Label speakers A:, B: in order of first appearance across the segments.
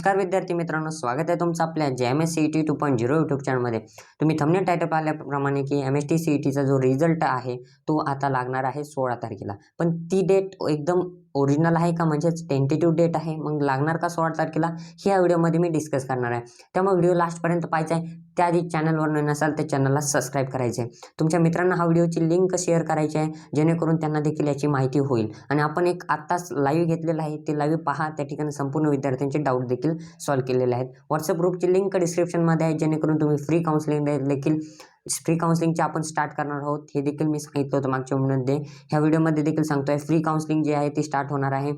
A: नमस्कार विद्यार्थी मित्रांनो स्वागत आहे तुमचं आपल्या जे M S C E T two point zero YouTube चॅनलमध्ये तुम्ही थमने टायटल पाहिल्याप्रमाणे की M S T C E टीचा जो रिझल्ट आहे तो आता लागणार आहे सोळा तारखेला. पण ती डेट एकदम ओरिजिनल आहे का? म्हणजेच टेंटेटिव्ह डेट आहे. मग लागणार का सोळा तारखेला? ह्या व्हिडिओमध्ये मी डिस्कस करणार आहे. त्यामुळे व्हिडिओ लास्टपर्यंत पाहायचा आहे. त्याआधी चॅनलवर नसाल तर चॅनलला सबस्क्राईब करायचे आहे तुमच्या मित्रांना हा व्हिडिओची लिंक शेअर करायची आहे जेणेकरून त्यांना देखील याची माहिती होईल. आणि आपण एक आत्ताच लाईव्ह घेतलेलं आहे ते लाईव्ह पहा. त्या ठिकाणी संपूर्ण विद्यार्थ्यांचे डाऊट देखील सॉल्व्ह केलेले आहेत. व्हॉट्सअप ग्रुपची लिंक डिस्क्रिप्शनमध्ये आहे जेणेकरून तुम्ही फ्री काउन्सिलिंग देखील फ्री काउन्सिलिंगचे आपण स्टार्ट करणार आहोत. हे देखील मी सांगितलं होतं मागच्या व्हिडिओमध्ये ह्या व्हिडिओमध्ये देखील सांगतोय फ्री काउन्सिलिंग जे आहे ते स्टार्ट होणार आहे.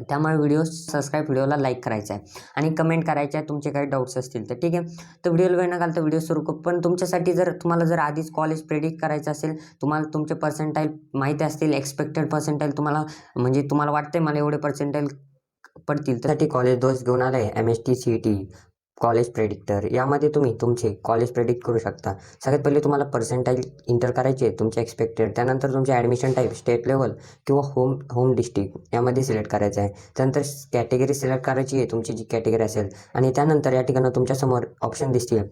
A: त्यामुळे व्हिडिओ सबस्क्राईब व्हिडिओला लाईक करायचा आहे. आणि कमेंट करायचं आहे तुमचे काही डाऊट्स असतील तर. ठीक आहे? तर व्हिडिओला वेळ न घालता व्हिडिओ सुरू करू. पण तुमच्यासाठी जर तुम्हाला जर आधीच कॉलेज प्रेडिक्ट करायचं असेल तुम्हाला तुमचे पर्सेंटाईल माहिती असतील एक्सपेक्टेड पर्सेंटाईल तुम्हाला म्हणजे तुम्हाला वाटते मला एवढे पर्सेंटाईल पडतील. त्यासाठी कॉलेज दोष घेऊन आलं आहे M S T C T college predictor यामध्ये तुम्ही तुमचे कॉलेज प्रेडिक्ट करू शकता. सगळ्यात पहिले तुम्हाला पर्सेंटाईल इंटर करायचे तुमचे एक्सपेक्टेड त्यानंतर तुमचे ॲडमिशन टाईप स्टेट लेवल किंवा होम होम डिस्ट्रिक्ट यामध्ये सिलेक्ट करायचं आहे. त्यानंतर कॅटेगरी सिलेक्ट करायची आहे तुमची जी कॅटेगरी असेल. आणि त्यानंतर या ठिकाणी तुमच्यासमोर ऑप्शन दिसतील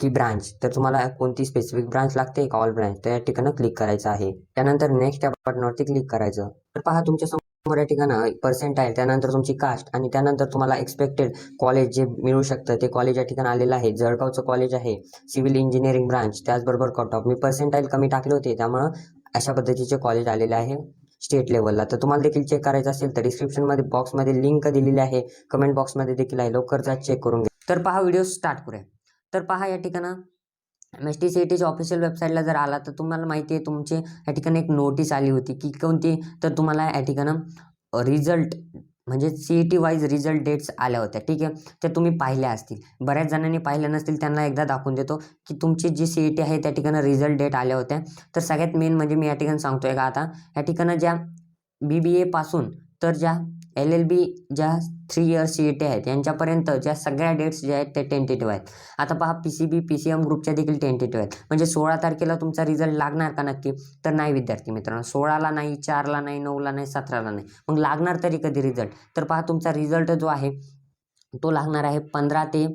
A: की ब्रांच तर तुम्हाला कोणती स्पेसिफिक ब्रांच लागते? का ऑल ब्रांच तर या ठिकाणी क्लिक करायचं आहे. त्यानंतर नेक्स्ट या बटनवरती क्लिक करायचं. तर पहा तुमच्या समोर या ठिकाणं पर्सेंट त्यानंतर तुमची कास्ट आणि त्यानंतर तुम्हाला एक्सपेक्टेड कॉलेज जे मिळू शकतं ते कॉलेज या ठिकाणी आलेलं आहे. जळगावचं कॉलेज आहे सिव्हिल इंजिनिअरिंग ब्रांच त्याचबरोबर कट ऑफ मी पर्सेंटाईल कमी टाकले होते त्यामुळं अशा पद्धतीचे कॉलेज आलेले आहे स्टेट लेवलला तर तुम्हाला देखील चेक करायचं असेल तर डिस्क्रिप्शनमध्ये बॉक्समध्ये लिंक दिलेली आहे. कमेंट बॉक्समध्ये देखील आहे. लवकर जा चेक करून घ्या. तर पहा व्हिडिओ स्टार्ट करूया. तर पहा या ठिकाणं M S T C E टीच्या ऑफिशियल वेबसाईटला जर आला तर तुम्हाला माहिती आहे तुमचे या ठिकाणी एक नोटीस आली होती की कोणती? तर तुम्हाला या ठिकाणं रिझल्ट म्हणजे C E T wise result dates आल्या होत्या. ठीक आहे? त्या तुम्ही पाहिल्या असतील. बऱ्याच जणांनी पाहिल्या नसतील त्यांना एकदा दाखवून देतो की तुमची जी सी ई टी आहे त्या ठिकाणी रिझल्ट डेट आल्या होत्या. तर सगळ्यात मेन म्हणजे मी या ठिकाणी सांगतोय का आता? या ठिकाणं ज्या बी बी एपासून तर ज्या एल एल बी ज्या three years C E T आहेत यांच्यापर्यंत ज्या सगळ्या डेट्स ज्या आहेत ते टेंटेटिव्ह आहेत. आता पहा P C B P C M ग्रुपच्या देखील टेंटेटिव्ह आहेत. म्हणजे सोळा तारखेला तुमचा रिझल्ट लागणार का नक्की? तर नाही विद्यार्थी मित्रांनो. सोळाला नाही चारला नाही नऊला नाही सतराला नाही. मग लागणार तरी कधी रिझल्ट तर पहा तुमचा रिझल्ट जो आहे तो लागणार आहे पंधरा ते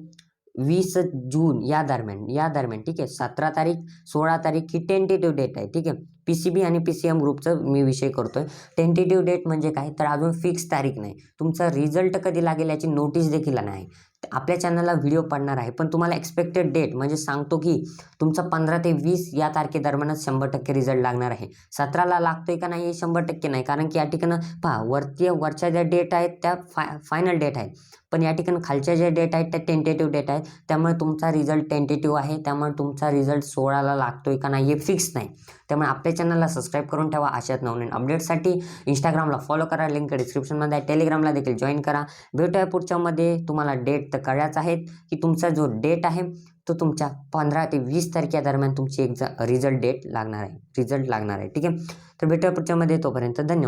A: वीस जून या दरम्यान या दरम्यान ठीक आहे? सतरा तारीख सोळा तारीख ही टेंटेटिव्ह डेट आहे ठीक आहे? पी सी बी आणि पी सी एम ग्रुपचं मी विषय करतोय. टेंटेटिव्ह डेट म्हणजे काय? तर अजून फिक्स तारीख नाही. तुमचा रिझल्ट कधी लागेल याची नोटीस देखील नाही. आपल्या चॅनलला व्हिडिओ पडणार आहे पण तुम्हाला एक्सपेक्टेड डेट म्हणजे सांगतो की तुमचा पंधरा ते वीस या तारखेदरम्यानच शंभर टक्के रिझल्ट लागणार आहे. सतराला लागतोय का नाही हे शंभर टक्के नाही कारण की या ठिकाणं पहा वरती वरच्या ज्या डेट आहेत त्या फाय फायनल डेट आहेत. पण या ठिकाणी खालच्या ज्या डेट आहेत त्या टेंटेटिव्ह डेट आहेत. त्यामुळे तुमचा रिझल्ट टेंटेटिव्ह आहे. त्यामुळे तुमचा रिझल्ट सोळाला लागतोय का नाही हे फिक्स नाही. त्यामुळे आपल्या चॅनलला सबस्क्राईब करून ठेवा अशाच नवनवीन अपडेटसाठी इंस्टाग्रामला फॉलो करा लिंक डिस्क्रिप्शनमध्ये आहे. टेलिग्रामला देखील जॉईन करा. भेटूया पुढच्यामध्ये तुम्हाला डेट तर कळ्याच आहेत की तुमचा जो डेट आहे तो तुमच्या पंधरा ते वीस तारखे दरम्यान तुमची एक्झा रिझल्ट डेट लागणार आहे. रिझल्ट लागणार आहे. ठीक आहे? तर भेटूया पुढच्यामध्ये तोपर्यंत धन्यवाद.